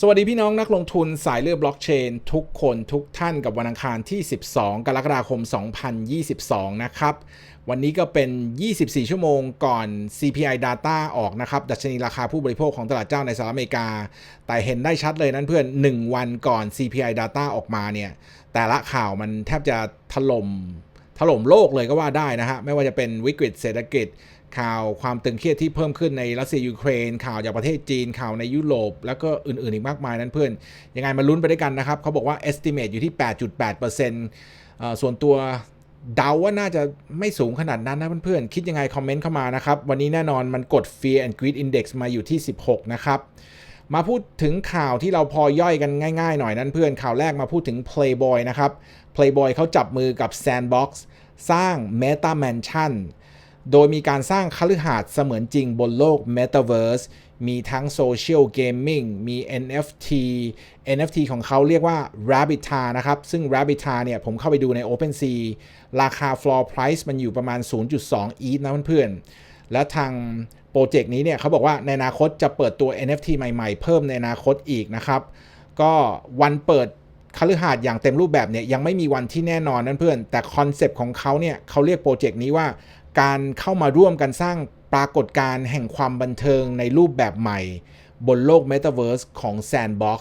สวัสดีพี่น้องนักลงทุนสายเลือดบล็อกเชน ทุกคนทุกท่านกับวันอังคารที่ 12 กรกฎาคม 2022 นะครับ วันนี้ก็เป็น 24 ชั่วโมงก่อน CPI Data ออกนะครับ ดัชนีราคาผู้บริโภคของตลาดเจ้าในสหรัฐอเมริกา แต่เห็นได้ชัดเลยนั้นเพื่อน 1 วันก่อน CPI Data ออกมาเนี่ย แต่ละข่าวมันแทบจะถล่มถล่มโลกเลยก็ว่าได้นะฮะ ไม่ว่าจะเป็นวิกฤตเศรษฐกิจ ข่าวความตึงเครียดที่เพิ่มขึ้นในรัสเซียยูเครน ข่าวจากประเทศจีน ข่าวในยุโรป แล้วก็อื่นๆ อีกมากมายนั้นเพื่อน ยังไงมาลุ้นไปด้วยกันนะครับ เขาบอกว่า estimate อยู่ที่ 8.8%เอ่อส่วนตัวเดาว่าน่าจะไม่สูงขนาดนั้นนะเพื่อนๆ คิดยังไงคอมเมนต์เข้ามานะครับ วันนี้แน่นอนมันกด Fear and Greed Index มาอยู่ที่ 16 นะครับ มาพูดถึงข่าวที่เราพอย่อยกันง่ายๆ หน่อยนั้นเพื่อนข่าวแรกมาพูดถึง Playboy นะครับ Playboy เขาจับมือกับ Sandbox สร้าง Meta Mansion โดยมีการสร้างคฤหาสน์เสมือนจริงบนโลก Metaverse มีทั้ง Social Gaming มี NFT NFT ของเขาเรียกว่า Rabbitar นะครับ ซึ่ง Rabbitar เนี่ย ผมเข้าไปดูใน OpenSea ราคา floor price มันอยู่ประมาณ 0.2 ETH นะเพื่อนๆ และทางโปรเจกต์นี้เนี่ยเขาบอกว่าในอนาคตจะเปิดตัว NFT ใหม่ๆ เพิ่มในอนาคตอีกนะครับ ก็วันเปิดคฤหาสน์อย่างเต็มรูปแบบเนี่ยยังไม่มีวันที่แน่นอนนั่นเพื่อน แต่คอนเซปต์ของเขาเนี่ยเขาเรียกโปรเจกต์นี้ว่า การเข้ามาร่วมกันสร้างปรากฏการณ์แห่งความบันเทิงในรูปแบบใหม่ บนโลก Metaverse ของ Sandbox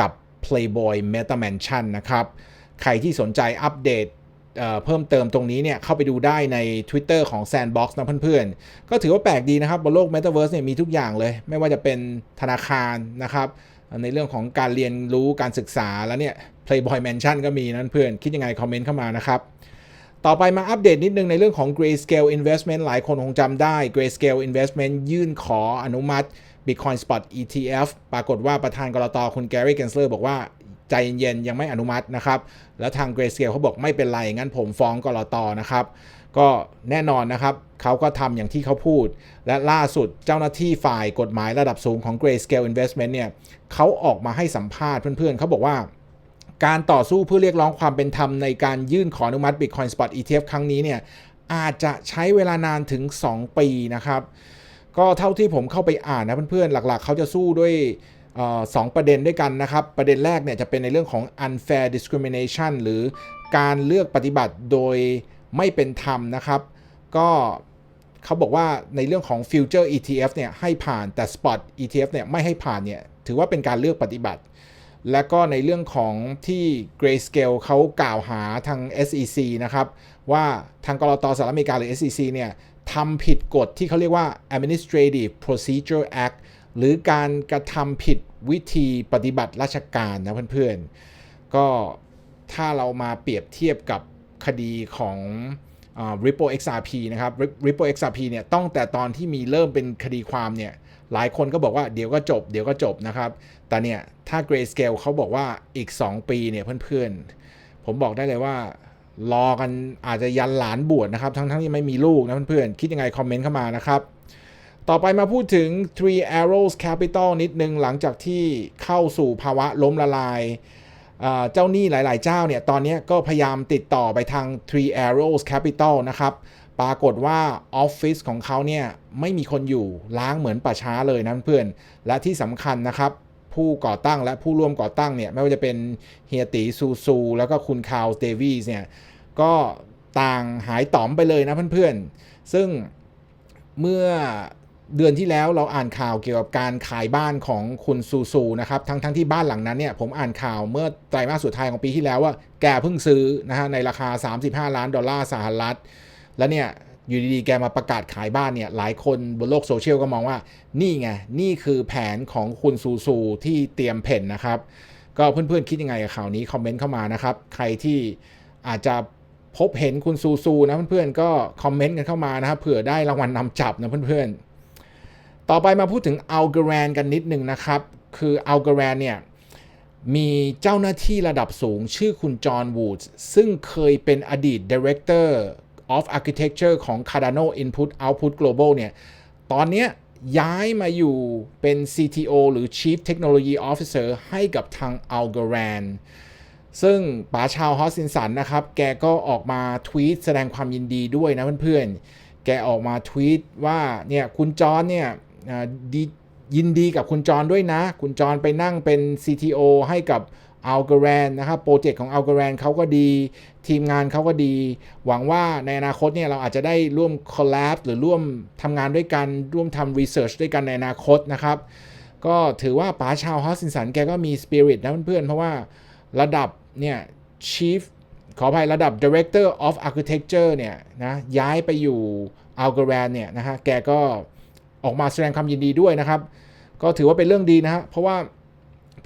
กับ Playboy Meta Mansion นะครับ ใครที่สนใจอัปเดตเพิ่มเติมตรงนี้เนี่ยเข้าไปดูได้ใน Twitter ของ Sandbox นะเพื่อนๆ ก็ถือว่าแปลกดีนะครับ บนโลก Metaverse เนี่ยมีทุกอย่างเลย ไม่ว่าจะเป็นธนาคารนะครับ ในเรื่องของการเรียนรู้การศึกษาแล้วเนี่ย Playboy Mansion ก็มีนั่นเพื่อน คิดยังไงคอมเมนต์เข้ามานะครับ ต่อไปมาอัปเดตนิดนึงในเรื่องของ Grayscale Investment หลายคนคงจำได้ Grayscale Investment ยื่นขออนุมัติ Bitcoin Spot ETF ปรากฏว่าประธานกรตคุณ Gary Gensler บอกว่าใจเย็นๆยังไม่อนุมัตินะครับ แล้วทาง Grayscale เขาบอกไม่เป็นไร งั้นผมฟ้องกรตนะครับ ก็แน่นอนนะครับเขาก็ทำอย่างที่เขาพูด และล่าสุดเจ้าหน้าที่ฝ่ายกฎหมายระดับสูงของ Grayscale Investment เนี่ยเขาออกมาให้สัมภาษณ์เพื่อนๆเขาบอกว่า การต่อสู้เพื่อเรียกร้องความเป็นธรรมในการยื่นขออนุมัติ Bitcoin Spot ETF ครั้งนี้เนี่ยอาจจะใช้เวลานานถึง 2 ปีนะครับ ก็เท่าที่ผมเข้าไปอ่านนะเพื่อนๆ หลักๆ เขาจะสู้ด้วยออสองประเด็นด้วยกันนะครับ ประเด็นแรกเนี่ยจะเป็นในเรื่องของ unfair discrimination หรือการเลือกปฏิบัติโดยไม่เป็นธรรมนะครับ ก็เขาบอกว่าในเรื่องของ future ETF เนี่ยให้ผ่านแต่ spot ETF เนี่ยไม่ให้ผ่านเนี่ยถือว่าเป็นการเลือกปฏิบัติ และก็ในเรื่องของที่ Grayscale เขากล่าวหาทาง SEC นะครับ ว่าทางกรตสหรัฐอเมริกาหรือ SEC เนี่ยทำผิดกฎที่เขาเรียกว่า Administrative Procedure Act หรือการกระทำผิดวิธีปฏิบัติราชการนะเพื่อนๆ ก็ถ้าเรามาเปรียบเทียบกับคดีของอ Ripple XRP นะครับ Ripple XRP เนี่ยต้องแต่ตอนที่มีเริ่มเป็นคดีความเนี่ย หลายคนก็บอกว่าเดี๋ยวก็จบ เดี๋ยวก็จบนะครับ แต่เนี่ย ถ้า Grayscale เขาบอกว่าอีก 2 ปีเนี่ยเพื่อนๆ ผมบอกได้เลยว่า รอกันอาจจะยันหลานบวชนะครับ ทั้งๆที่ไม่มีลูกนะเพื่อนๆ คิดยังไงคอมเมนต์เข้ามานะครับ ต่อไปมาพูดถึง Three Arrows Capital นิดนึงหลังจากที่เข้าสู่ภาวะล้มละลายเจ้าหนี้หลาย ๆ เจ้าเนี่ย ตอนนี้ก็พยายามติดต่อไปทาง Three Arrows Capital นะครับ ปรากฏว่าออฟฟิศของเขาเนี่ยไม่มีคนอยู่ล้างเหมือนป่าช้าเลยนะเพื่อน และที่สำคัญนะครับ ผู้ก่อตั้งและผู้ร่วมก่อตั้งเนี่ยไม่ว่าจะเป็นเฮียตีซูซู แล้วก็คุณคาร์ลเดวีสเนี่ยก็ต่างหายต๋อมไปเลยนะเพื่อนๆ ซึ่งเมื่อเดือนที่แล้วเราอ่านข่าวเกี่ยวกับการขายบ้านของคุณซูซูนะครับทั้งทั้งที่บ้านหลังนั้นเนี่ยผมอ่านข่าวเมื่อไตรมาสสุดท้ายของปีที่แล้วว่าแกเพิ่งซื้อนะฮะในราคา 35 ล้านดอลลาร์สหรัฐ แล้วเนี่ยอยู่ดีๆ แกมาประกาศขายบ้านเนี่ย หลายคนบนโลกโซเชียลก็มองว่า นี่ไง นี่คือแผนของคุณซูซูที่เตรียมเพ่นนะครับ ก็เพื่อนๆ คิดยังไงกับข่าวนี้ คอมเมนต์เข้ามานะครับ ใครที่อาจจะพบเห็นคุณซูซูนะเพื่อนๆ ก็คอมเมนต์กันเข้ามานะครับ เผื่อได้รางวัลนนำจับนะเพื่อนๆ ต่อไปมาพูดถึงอัลกรนกันนิดหนึ่งนะครับ คืออัลกรนเนี่ยมีเจ้าหน้าที่ระดับสูงชื่อคุณจอห์นวูดส์ซึ่งเคยเป็นอดีต Director of Architecture ของ Cardano Input Output Global เนี่ย ตอนนี้ย้ายมาอยู่เป็น CTO หรือ Chief Technology Officer ให้กับทาง Algorand ซึ่งป๋าชาวฮอสซินสันนะครับ แกก็ออกมาทวีตแสดงความยินดีด้วยนะเพื่อนๆ แกออกมาทวีตว่าเนี่ยคุณจอห์นเนี่ยดียินดีกับคุณจอรด้วยนะ คุณจอรไปนั่งเป็น CTO ให้กับ a l g o r a n นะครับโปรเจกต์ของ a l g o r a n เขาก็ดี ทีมงานเขาก็ดี หวังว่าในอนาคตเนี่ยเราอาจจะได้ร่วม collab หรือร่วมทำงานด้วยกัน ร่วมทำ research ด้วยกันในอนาคตนะครับ ก็ถือว่าป๋าชาวฮอสซินสันแกก็มี spirit นะเพื่อนๆ เพราะว่าระดับเนี่ย chief ขออภัยระดับ director of architecture เนี่ยนะย้ายไปอยู่ a l g o r a n เนี่ยนะฮะแกก็ออกมาแสดงความยินดีด้วยนะครับ ก็ถือว่าเป็นเรื่องดีนะฮะเพราะว่า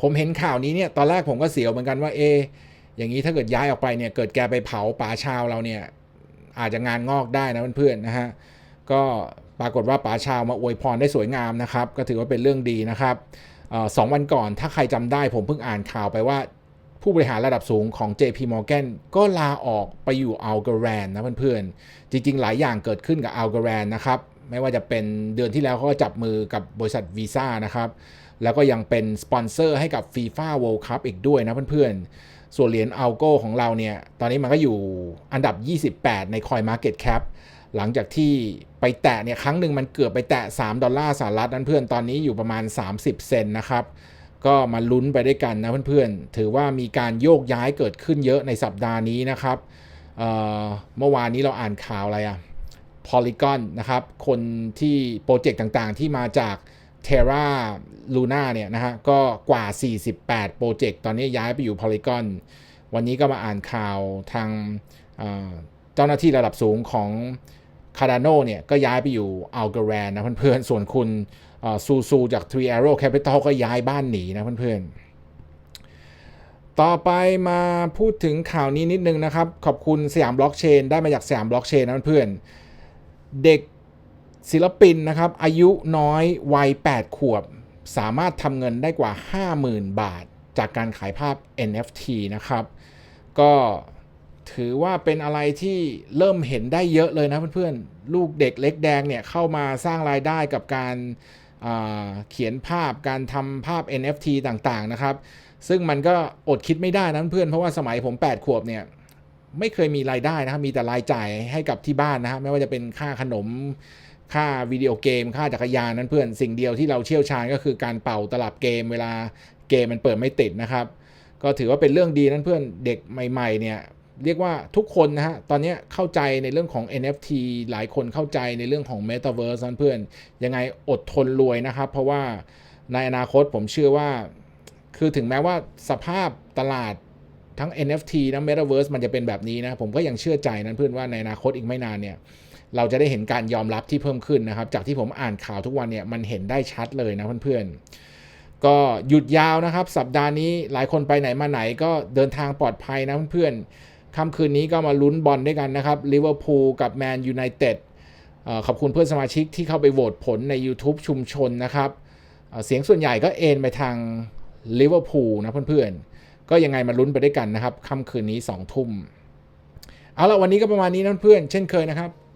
ผมเห็นข่าวนี้เนี่ยตอนแรกผมก็เสียวเหมือนกันว่าเอ อย่างนี้ถ้าเกิดย้ายออกไปเนี่ยเกิดแกไปเผาป๋าชาวเราเนี่ยอาจจะงานงอกได้นะเพื่อนๆนะฮะก็ปรากฏว่าป๋าชาวมาอวยพรได้สวยงามนะครับ ก็ถือว่าเป็นเรื่องดีนะครับออสองวันก่อนถ้าใครจำได้ผมเพิ่งอ่านข่าวไปว่า ผู้บริหารระดับสูงของ JP Morgan ก็ลาออกไปอยู่ a l g o r a n นะเพื่อนๆ จริงๆ หลายอย่างเกิดขึ้นกับ a l g o r a n นะครับ ไม่ว่าจะเป็นเดือนที่แล้วเขาก็จับมือกับบริษัท Visa นะครับ แล้วก็ยังเป็นสปอนเซอร์ให้กับ FIFA World Cup อีกด้วยนะเพื่อนๆ ส่วนเหรียญ Algo ของเราเนี่ย ตอนนี้มันก็อยู่อันดับ 28 ใน Coin Market Cap หลังจากที่ไปแตะเนี่ยครั้งหนึ่งมันเกือบไปแตะ 3 ดอลลาร์สหรัฐนั่นเพื่อนตอนนี้อยู่ประมาณ 30 เซนนะครับ ก็มาลุ้นไปด้วยกันนะเพื่อนๆ ถือว่ามีการโยกย้ายเกิดขึ้นเยอะในสัปดาห์นี้นะครับเเมื่อวานนี้เราอ่านข่าวอะไรอะ Polygon นะครับ คนที่โปรเจกต์ต่างๆ ที่มาจาก Terra Luna เนี่ยนะฮะก็กว่า 48 โปรเจกต์ตอนนี้ย้ายไปอยู่ Polygon วันนี้ก็มาอ่านข่าวทางเจ้าหน้าที่ระดับสูงของ Cardano เนี่ยก็ย้ายไปอยู่ Algorand นะเพื่อนๆ ส่วนคุณซูซูจาก Three Arrow Capital ก็ย้ายบ้านหนีนะเพื่อนๆ ต่อไปมาพูดถึงข่าวนี้นิดนึงนะครับ ขอบคุณสยามบล็อกเชนได้มาจากสยามบล็อกเชนนะเพื่อนๆ เด็ก ศิลปินนะครับอายุน้อยวัย 8 ขวบ สามารถทำเงินได้กว่า 50,000 บาท จากการขายภาพ NFT นะครับ ก็ถือว่าเป็นอะไรที่เริ่มเห็นได้เยอะเลยนะเพื่อนๆ ลูกเด็กเล็กแดงเนี่ยเข้ามาสร้างรายได้กับการเขียนภาพการทำภาพ NFT ต่างๆนะครับ ซึ่งมันก็อดคิดไม่ได้นะเพื่อนเพราะว่าสมัยผม 8 ขวบเนี่ยไม่เคยมีรายได้นะครับมีแต่รายจ่ายให้กับที่บ้านนะฮะไม่ว่าจะเป็นค่าขนม ค่าวิดีโอเกม ค่าจักรยานนั้นเพื่อนสิ่งเดียวที่เราเชี่ยวชาญก็คือการเป่าตลับเกมเวลาเกมมันเปิดไม่ติดนะครับ ก็ถือว่าเป็นเรื่องดีนั้นเพื่อนเด็กใหม่ๆเนี่ยเรียกว่าทุกคนนะฮะ ตอนนี้เข้าใจในเรื่องของ NFT หลายคนเข้าใจในเรื่องของ Metaverse นั้นเพื่อน ยังไงอดทนรวยนะครับ เพราะว่าในอนาคตผมเชื่อว่า คือถึงแม้ว่าสภาพตลาดทั้ง NFT นะ Metaverse มันจะเป็นแบบนี้นะ ผมก็ยังเชื่อใจนั้นเพื่อนว่าในอนาคตอีกไม่นานเนี่ย เราจะได้เห็นการยอมรับที่เพิ่มขึ้นนะครับ จากที่ผมอ่านข่าวทุกวันเนี่ยมันเห็นได้ชัดเลยนะเพื่อนๆ ก็หยุดยาวนะครับ สัปดาห์นี้หลายคนไปไหนมาไหนก็เดินทางปลอดภัยนะเพื่อนๆค่ำคืนนี้ก็มาลุ้นบอลด้วยกันนะครับลิเวอร์พูลกับแมนยูไนเต็ดขอบคุณเพื่อนสมาชิกที่เข้าไปโหวตผลใน YouTube ชุมชนนะครับเสียงส่วนใหญ่ก็เอ็นไปทางลิเวอร์พูลนะเพื่อนๆ ก็ยังไงมาลุ้นไปด้วยกันนะครับค่ำคืนนี้2ทุ่มเอาละวันนี้ก็ประมาณนี้นะเพื่อนเช่นเคยนะครับ